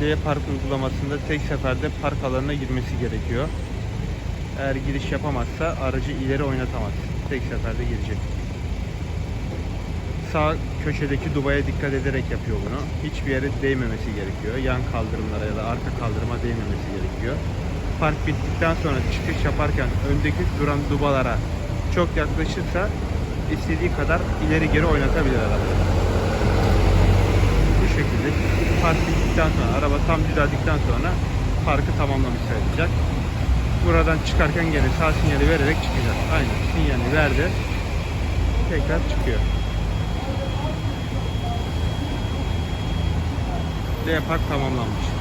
D park uygulamasında tek seferde park alanına girmesi gerekiyor. Eğer giriş yapamazsa aracı ileri oynatamaz. Tek seferde girecek. Sağ köşedeki dubaya dikkat ederek yapıyor bunu. Hiçbir yere değmemesi gerekiyor. Yan kaldırımlara ya da arka kaldırıma değmemesi gerekiyor. Park bittikten sonra çıkış yaparken öndeki duran dubalara çok yaklaşırsa istediği kadar ileri geri oynatabilir araba. Bittikten sonra araba tam düzeldikten sonra parkı tamamlamış sayılacak. Buradan çıkarken gene sağ sinyali vererek çıkacak. Aynı sinyali verdi. Tekrar çıkıyor. D park tamamlanmış.